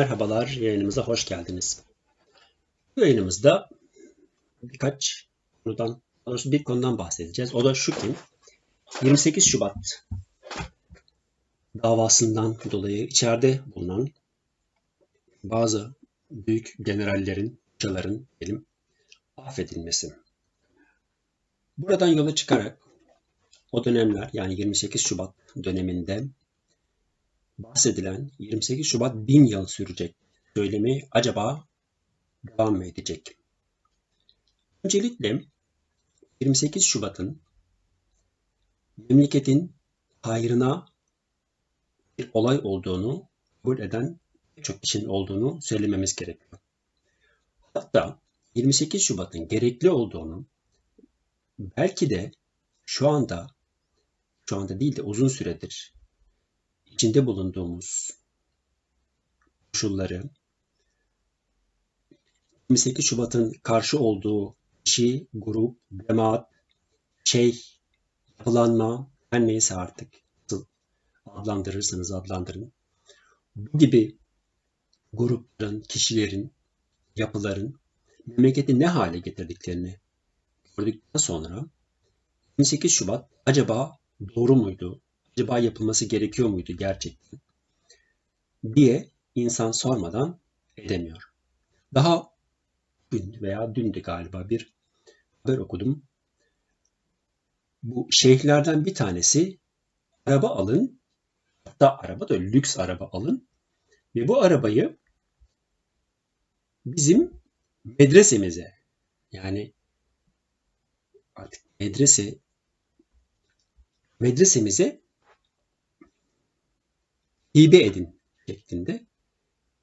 Merhabalar, yayınımıza hoş geldiniz. Bu yayınımızda birkaç konudan, doğrusu bir konudan bahsedeceğiz. O da şu ki, 28 Şubat davasından dolayı içeride bulunan bazı büyük generallerin, hocaların diyelim, affedilmesi. Buradan yola çıkarak o dönemler yani 28 Şubat döneminde bahsedilen 28 Şubat bin yıl sürecek söylemi acaba devam mı edecek? Öncelikle 28 Şubat'ın memleketin hayrına bir olay olduğunu kabul eden çok kişinin olduğunu söylememiz gerekiyor. Hatta 28 Şubat'ın gerekli olduğunu belki de şu anda şu anda değil de uzun süredir içinde bulunduğumuz koşulları 28 Şubat'ın karşı olduğu kişi, grup, cemaat, şey, yapılanma, her neyse artık nasıl adlandırırsanız adlandırın. Bu gibi grupların, kişilerin, yapıların memleketi ne hale getirdiklerini gördükten sonra 28 Şubat acaba doğru muydu? Acaba yapılması gerekiyor muydu gerçekten diye insan sormadan edemiyor. Daha dün veya dündü galiba bir haber okudum. Bu şeyhlerden bir tanesi araba alın, hatta araba da lüks araba alın ve bu arabayı bizim medresemize yani artık medrese medresemize hibe edin şeklinde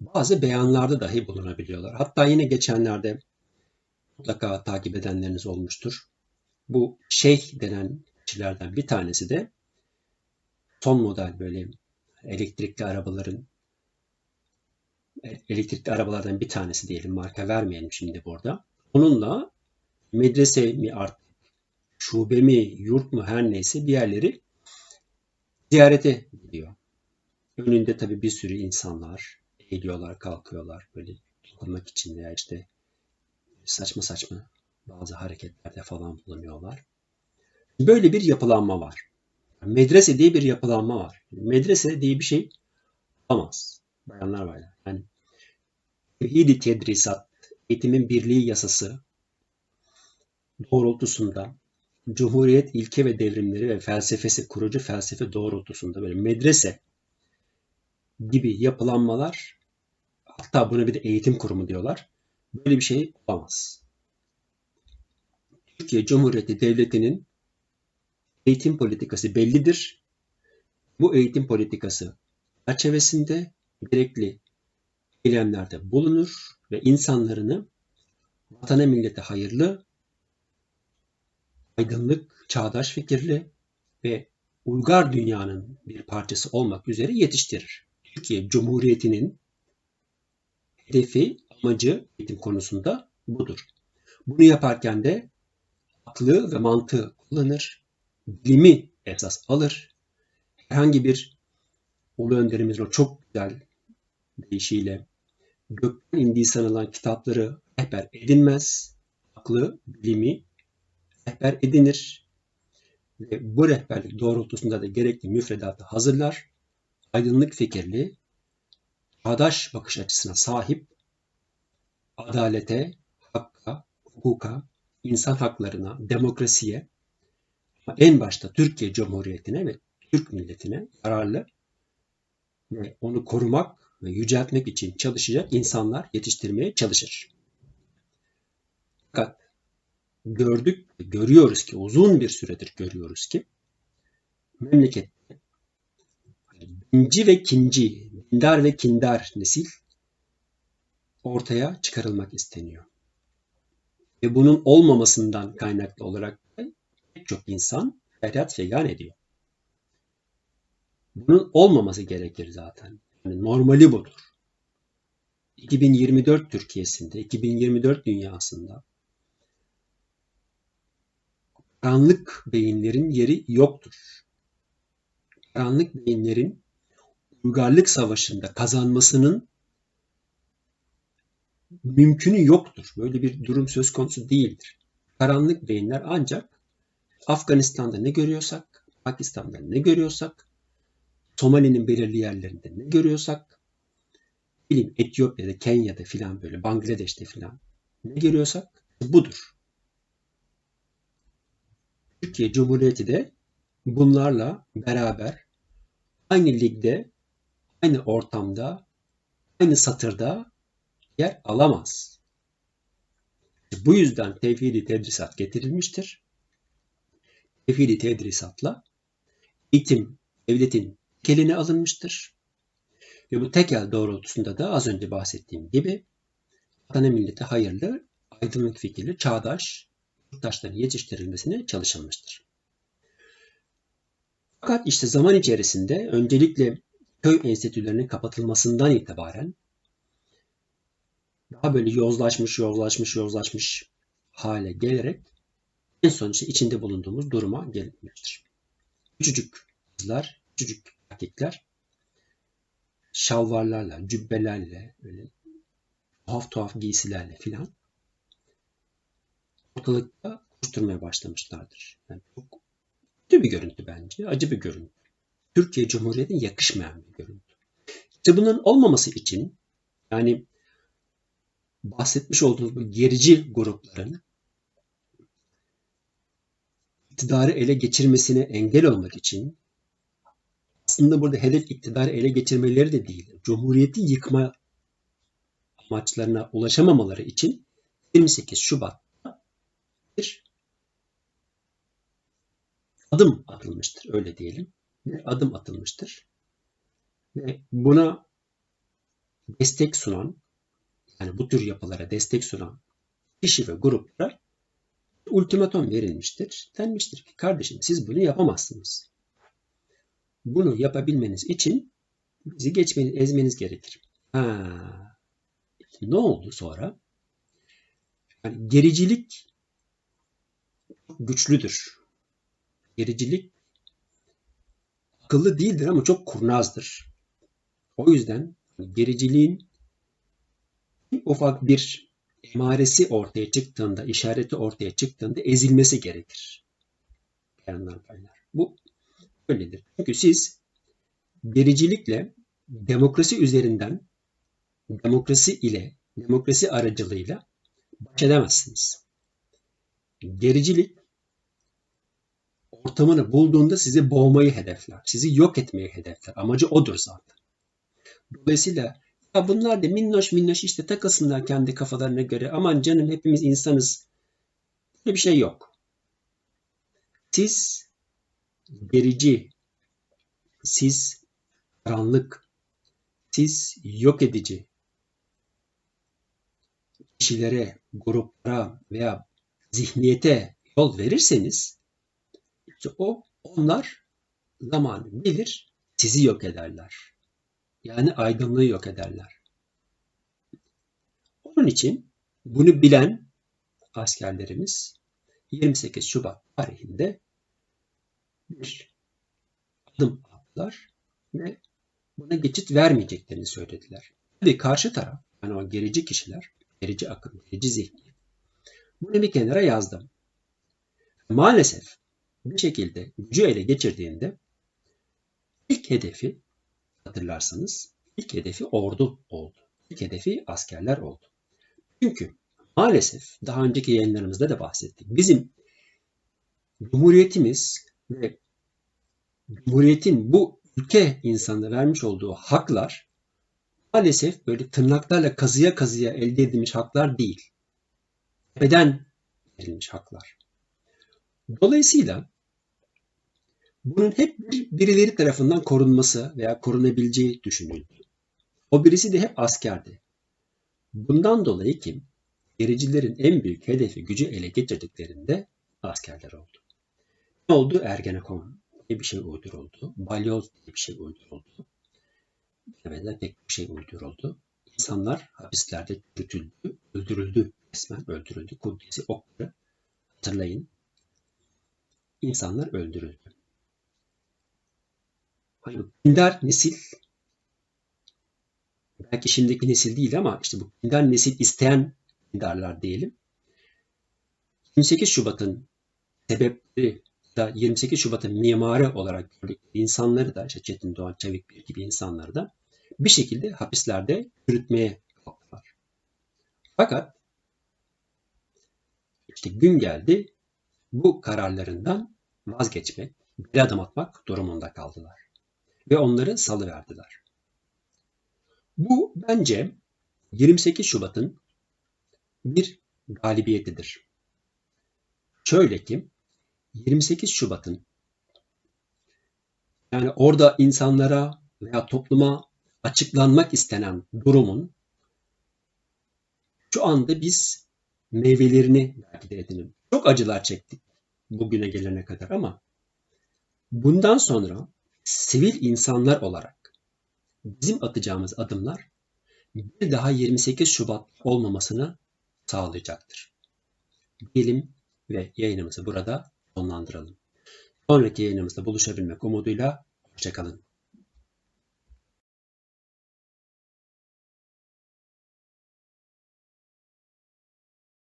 bazı beyanlarda dahi bulunabiliyorlar. Hatta yine geçenlerde mutlaka takip edenleriniz olmuştur. Bu şeyh denen kişilerden bir tanesi de son model böyle elektrikli arabaların elektrikli arabalardan bir tanesi diyelim marka vermeyelim şimdi burada. Onunla medrese mi artık şube mi yurt mu her neyse diğerleri ziyarete gidiyor. Önünde tabii bir sürü insanlar eğiliyorlar, kalkıyorlar böyle dokunmak için veya işte saçma saçma bazı hareketlerde falan bulunuyorlar. Böyle bir yapılanma var. Medrese diye bir yapılanma var. Medrese diye bir şey olamaz. Bayanlar var. Yani tevhid tedrisat, eğitimin birliği yasası doğrultusunda Cumhuriyet ilke ve devrimleri ve felsefesi, kurucu felsefe doğrultusunda böyle medrese gibi yapılanmalar hatta buna bir de eğitim kurumu diyorlar. Böyle bir şey olamaz. Türkiye Cumhuriyeti Devleti'nin eğitim politikası bellidir. Bu eğitim politikası çerçevesinde gerekli eylemlerde bulunur ve insanlarını vatana millete hayırlı, aydınlık, çağdaş fikirli ve uygar dünyanın bir parçası olmak üzere yetiştirir. Türkiye Cumhuriyeti'nin hedefi, amacı eğitim konusunda budur. Bunu yaparken de aklı ve mantığı kullanır, bilimi esas alır. Herhangi bir Ulu Önderimizin o çok güzel deyişiyle gökten indiği sanılan kitapları rehber edinmez, aklı, bilimi rehber edinir ve bu rehberlik doğrultusunda da gerekli müfredatı hazırlar aydınlık fikirli, çağdaş bakış açısına sahip, adalete, hakka, hukuka, insan haklarına, demokrasiye, en başta Türkiye Cumhuriyeti'ne ve Türk milletine yararlı ve onu korumak ve yüceltmek için çalışacak insanlar yetiştirmeye çalışır. Fakat gördük, görüyoruz ki uzun bir süredir görüyoruz ki memleket inci ve kinci, dindar ve kindar nesil ortaya çıkarılmak isteniyor. Ve bunun olmamasından kaynaklı olarak pek çok insan feryat fegan ediyor. Bunun olmaması gerekir zaten. Yani normali budur. 2024 Türkiye'sinde, 2024 dünyasında karanlık beyinlerin yeri yoktur. Karanlık beyinlerin uygarlık savaşında kazanmasının mümkünü yoktur. Böyle bir durum söz konusu değildir. Karanlık beyinler ancak Afganistan'da ne görüyorsak, Pakistan'da ne görüyorsak, Somali'nin belirli yerlerinde ne görüyorsak, bileyim Etiyopya'da, Kenya'da filan böyle, Bangladeş'te filan ne görüyorsak budur. Türkiye Cumhuriyeti de bunlarla beraber aynı ligde, aynı ortamda, aynı satırda yer alamaz. Bu yüzden tevhidi tedrisat getirilmiştir. Tevhidi tedrisatla eğitim devletin tekeline alınmıştır. Ve bu tekel doğrultusunda da az önce bahsettiğim gibi vatana millete hayırlı, aydınlık fikirli, çağdaş yurttaşların yetiştirilmesine çalışılmıştır. Fakat işte zaman içerisinde öncelikle köy enstitülerinin kapatılmasından itibaren daha böyle yozlaşmış, yozlaşmış, yozlaşmış hale gelerek en son işte içinde bulunduğumuz duruma gelmiştir. Küçücük kızlar, küçücük erkekler şalvarlarla, cübbelerle, böyle tuhaf tuhaf giysilerle filan ortalıkta koşturmaya başlamışlardır. Yani çok kötü bir görüntü bence, acı bir görüntü. Türkiye Cumhuriyeti'ne yakışmayan bir. İşte bunun olmaması için yani bahsetmiş olduğumuz bu gerici grupların iktidarı ele geçirmesine engel olmak için aslında burada hedef iktidarı ele geçirmeleri de değil. Cumhuriyeti yıkma amaçlarına ulaşamamaları için 28 Şubat'ta bir adım atılmıştır. Öyle diyelim. Bir adım atılmıştır. Ve buna destek sunan yani bu tür yapılara destek sunan kişi ve gruplara ultimatom verilmiştir. Denmiştir ki kardeşim siz bunu yapamazsınız. Bunu yapabilmeniz için bizi geçmeniz, ezmeniz gerekir. Ha, ne oldu sonra? Yani gericilik güçlüdür. Gericilik akıllı değildir ama çok kurnazdır. O yüzden gericiliğin ufak bir emaresi ortaya çıktığında, işareti ortaya çıktığında ezilmesi gerekir. Bayanlar baylar. Bu öyledir. Çünkü siz gericilikle demokrasi üzerinden demokrasi ile demokrasi aracılığıyla baş edemezsiniz. Gericilik ortamını bulduğunda sizi boğmayı hedefler. Sizi yok etmeyi hedefler. Amacı odur zaten. Dolayısıyla ya bunlar da minnoş minnoş işte takılsınlar kendi kafalarına göre. Aman canım hepimiz insanız. Böyle bir şey yok. Siz gerici, siz karanlık, siz yok edici kişilere, gruplara veya zihniyete yol verirseniz işte o onlar zamanı bilir sizi yok ederler. Yani aydınlığı yok ederler. Onun için bunu bilen askerlerimiz 28 Şubat tarihinde bir adım attılar ve buna geçit vermeyeceklerini söylediler. Tabii karşı taraf, yani o gerici kişiler, gerici akım, gerici zihniyet, bunu bir kenara yazdım. Maalesef bir şekilde gücü ele geçirdiğinde ilk hedefi hatırlarsanız ilk hedefi ordu oldu. İlk hedefi askerler oldu. Çünkü maalesef daha önceki yayınlarımızda da bahsettik. Bizim Cumhuriyetimiz ve Cumhuriyetin bu ülke insanına vermiş olduğu haklar maalesef böyle tırnaklarla kazıya kazıya elde edilmiş haklar değil. Beden verilmiş haklar. Dolayısıyla bunun hep birileri tarafından korunması veya korunabileceği düşünüldü. O birisi de hep askerdi. Bundan dolayı kim? Gericilerin en büyük hedefi gücü ele geçirdiklerinde askerler oldu. Ne oldu? Ergenekon diye bir şey uyduruldu. Balyoz diye bir şey uyduruldu. Bilemeden pek bir şey uyduruldu. İnsanlar hapislerde çürütüldü, öldürüldü. Resmen öldürüldü. Kudüs'ü okları hatırlayın. İnsanlar öldürüldü. Hani dindar nesil belki şimdiki nesil değil ama işte bu dindar nesil isteyen dindarlar diyelim. 28 Şubat'ın sebepleri da 28 Şubat'ın mimarı olarak gördük insanları da işte Çetin Doğan Çevik gibi insanları da bir şekilde hapislerde yürütmeye kalktılar. Fakat işte gün geldi bu kararlarından vazgeçmek, bir adım atmak durumunda kaldılar. Ve onları salıverdiler. Bu bence 28 Şubat'ın bir galibiyetidir. Şöyle ki 28 Şubat'ın yani orada insanlara veya topluma açıklanmak istenen durumun şu anda biz meyvelerini belki de edinelim. Çok acılar çektik bugüne gelene kadar ama bundan sonra sivil insanlar olarak bizim atacağımız adımlar bir daha 28 Şubat olmamasını sağlayacaktır. Diyelim ve yayınımızı burada sonlandıralım. Sonraki yayınımızda buluşabilmek umuduyla hoşçakalın.